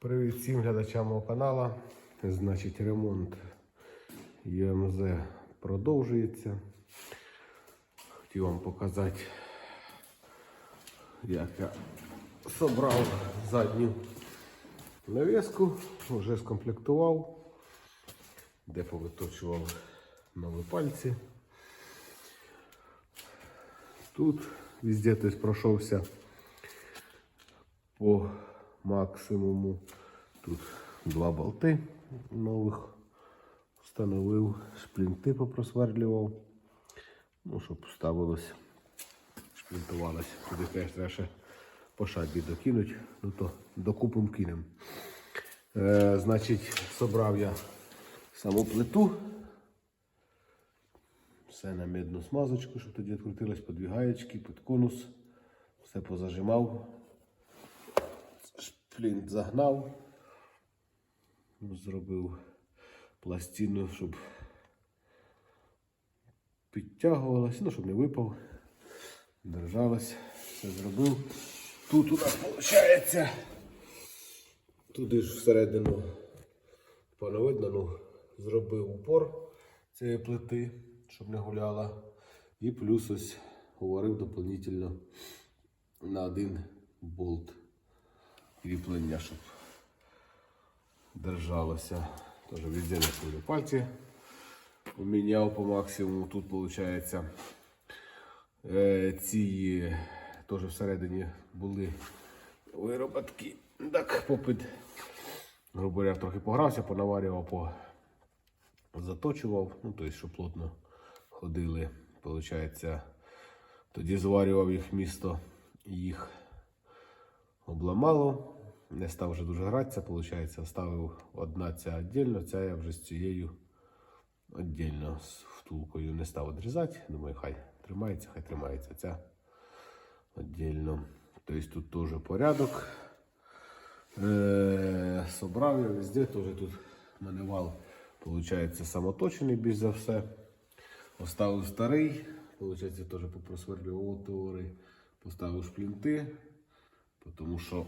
Привіт всім глядачам мого каналу. Значить, ремонт ЮМЗ продовжується. Хотів вам показати, як я собрав задню навіску, вже скомплектував, де повиточував нові пальці. Тут везде тобто, пройшовся по максимуму. Тут два болти нових встановив, шплінти попросверлював. Ну, щоб ставилось, шплінтувалось. Туди теж треба ще по шабі докинуть, ну то докупом кинем. Е, значить, собрав я саму плиту. Все на медну смазочку, щоб тоді відкрутилось під гаєчки, під конус. Все позажимав. Шплінт загнав. Зробив пластину, щоб підтягувалась, ну, щоб не випав. Держалась. Все зробив. Тут у нас виходить. Туди ж всередину видно, ну, зробив упор цієї плити, щоб не гуляла. І плюс ось говорив дополнительно на один болт кріплення, щоб держалося. Теж везде свої пальці поміняв по максимуму. Тут виходить е, ці теж всередині були вироботки. Так, попит, грубо говоря, трохи погрався, понаварював, по заточував, ну, тобто, щоб плотно ходили. Получається, тоді зварював їх місто, їх обламало. Не став вже дуже гратися, виходить, ставив одна ця віддільно, ця я вже з цією віддільно з втулкою не став відрізати. Думаю, хай тримається, хай тримається ця віддільно. Тобто тут теж порядок. Е, собрав я везде, теж тут в мене вал, виходить, самоточений більш за все. Оставив старий, виходить, теж попросверлював отвори, поставив шплінти, тому що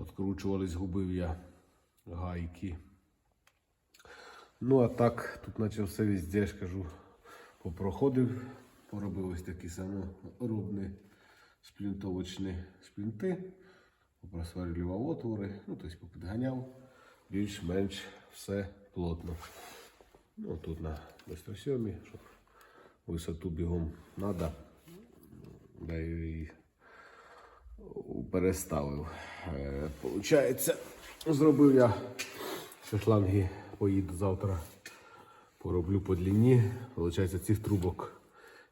Откручувались, губив я гайки. Ну, а так, тут наче все везде, я ж кажу, попроходив, поробив ось такі саморобні шплінтовочні шплінти, попросверлював отвори, ну, тобто попідганяв, більш-менш все плотно. Ну, тут на 207, щоб висоту бігом треба. Да і переставив. Е, Получається, зробив я ще шланги, поїду завтра, пороблю по длині. Получається, цих трубок,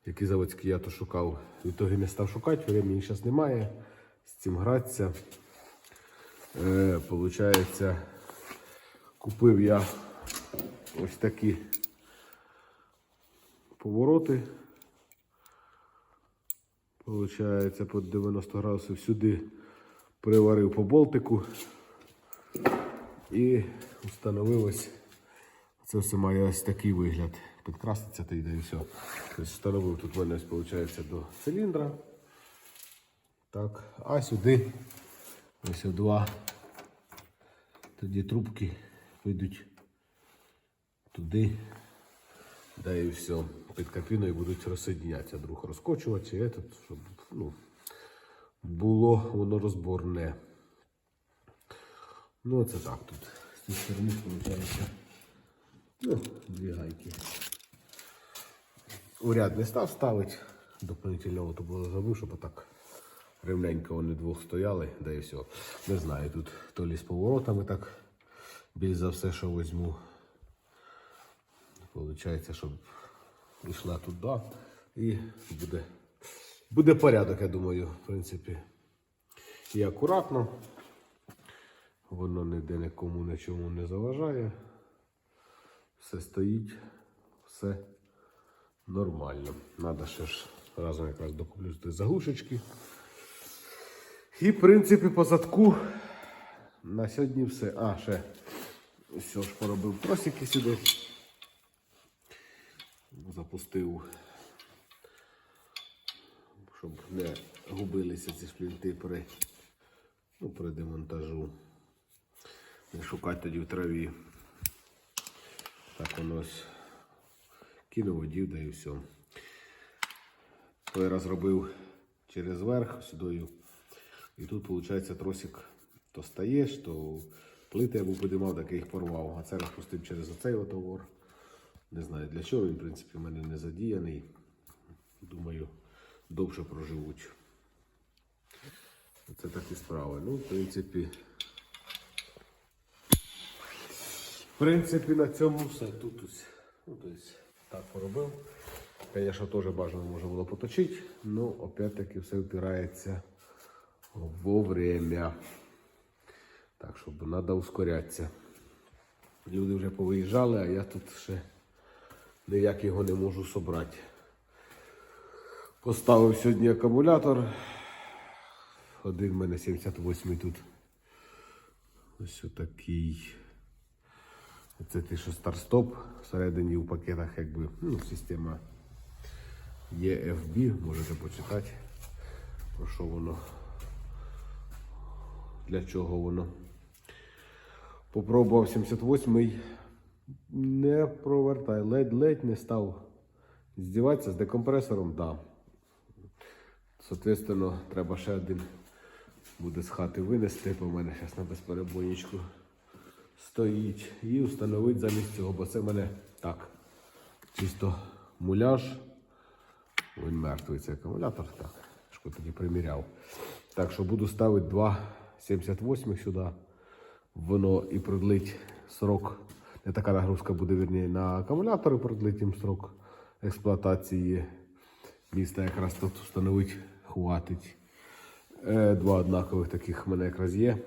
які заводські я то шукав, відтоді не став шукати, времени зараз немає. З цим гратися. Е, Получається, купив я ось такі повороти. Получається, під 90 градусів сюди приварив по болтику і встановив ось. Це все має ось такий вигляд. Підкраситься та йде і все. Тобто встановив тут мене виходить, до циліндра. Так, а сюди ось два. Тоді трубки вийдуть туди. Да і все. Під кабіною будуть розсоединятися, друг розкочувати, этот, щоб ну, було воно розборне. Ну, це так тут. З цієї сторони виходить. Ну, дві гайки. Уряд не став ставити. Дополнительно то було забув, щоб отак рівненько вони двох стояли, да і все. Не знаю, тут то лі з поворотами так більш за все, що візьму. Получається, щоб йшла туди і буде, буде порядок, я думаю, в принципі. І акуратно. Воно ніде нікому нічому не заважає. Все стоїть, все нормально. Надо ще ж разом якраз докуплю ті заглушечки. І, в принципі, по задку на сьогодні все. А, ще все ж поробив тросики сюди запустив, щоб не губилися ці шплінти при, ну, при демонтажу. Не шукати тоді в траві. Так воно ось кинув, одів, да і все. Той раз робив через верх сюдою. І тут, виходить, тросик то стаєш, то плити я був підіймав, так я їх порвав. А це розпустив через оцей отовор. Не знаю для чого він, в принципі, в мене не задіяний. Думаю, довше проживуть. Це такі справи. Ну, в принципі. В принципі, на цьому все. Тут ось, ну, тобто, так поробив. Звісно, теж бажано можна було поточити, але опять-таки все впирається во время. Так що треба ускорятися. Люди вже повиїжджали, а я тут ще ніяк його не можу собрати. Поставив сьогодні акумулятор. Один в мене 78 тут. Ось отакий. Це те, що старт-стоп. Всередині в пакетах якби ну, система EFB, можете почитати, про що воно, для чого воно. Попробував 78-й, не провертай, ледь-ледь не став здіватися з декомпресором. Да. Соответственно, треба ще один буде з хати винести, бо в мене зараз на безперебойничку стоїть. І встановити замість цього, бо це в мене так. Чисто муляж. Він мертвий цей акумулятор. Так, що тоді приміряв. Так що буду ставити 2,78 сюди. Воно і продлить срок. Така нагрузка буде вірні на акумулятор і продлить їм срок експлуатації. Міста якраз тут встановити хватить. Е, Два однакових таких в мене якраз є.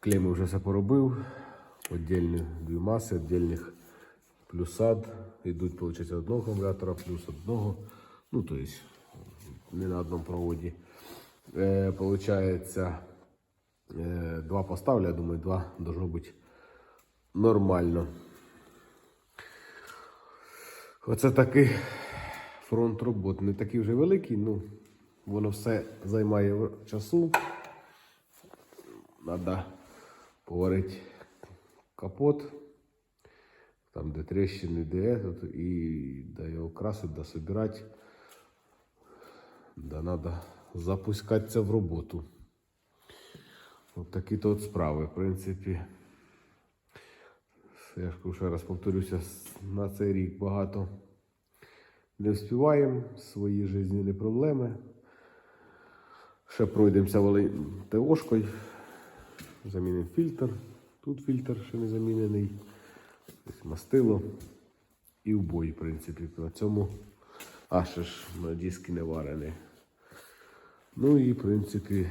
Клейми вже все поробив. Отдельні дві маси, отдельних плюсад. Йдуть, виходить, одного акумулятора, плюс одного. Ну, тобто, не на одному проводі. Е, Получається, е, два поставлю, я думаю, два должно бути нормально. Оце такий фронт робот. Не такий вже великий, ну воно все займає часу. Треба поварити капот, там де тріщини, де і да його красити, да собирати. Да треба запускатися в роботу. От такі то справи, в принципі. Я ще раз повторюся, на цей рік багато не вспіваємо, свої жизненні проблеми. Ще пройдемося ТОшкою, замінимо фільтр. Тут фільтр ще не замінений. Ось мастило і в бой, в принципі. На цьому а ще ж на диски не варені. Ну і в принципі.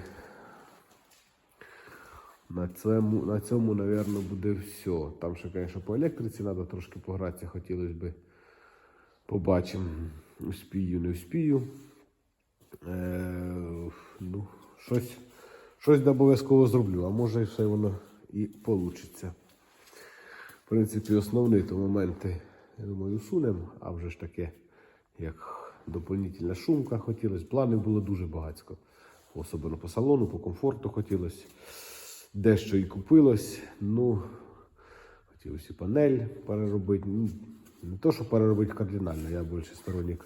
На цьому, на цьому, напевно, буде все. Там ще, звісно, по електриці треба трошки погратися, хотілося б. Побачимо. Успію, не успію. Е, ну, щось, щось обов'язково зроблю, а може і все воно і вийде. В принципі, основні то моменти, я думаю, усунемо, а вже ж таке, як доповнительна шумка хотілося. Планів було дуже багатько. Особливо по салону, по комфорту хотілося. Дещо і купилось. Ну, хотілося і панель переробити. Ну, не то, що переробити кардинально, я більше сторонник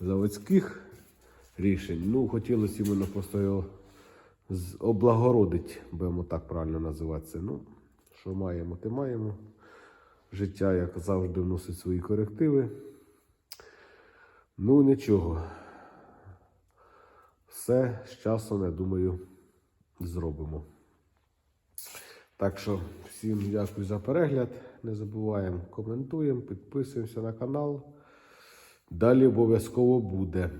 заводських рішень. Ну, хотілося іменно просто його облагородити, будемо так правильно називатися. Ну, що маємо, те маємо. Життя, як завжди, вносить свої корективи. Ну, нічого. Все з часом, я думаю, зробимо. Так що всім дякую за перегляд. Не забуваємо, коментуємо, підписуємося на канал. Далі обов'язково буде.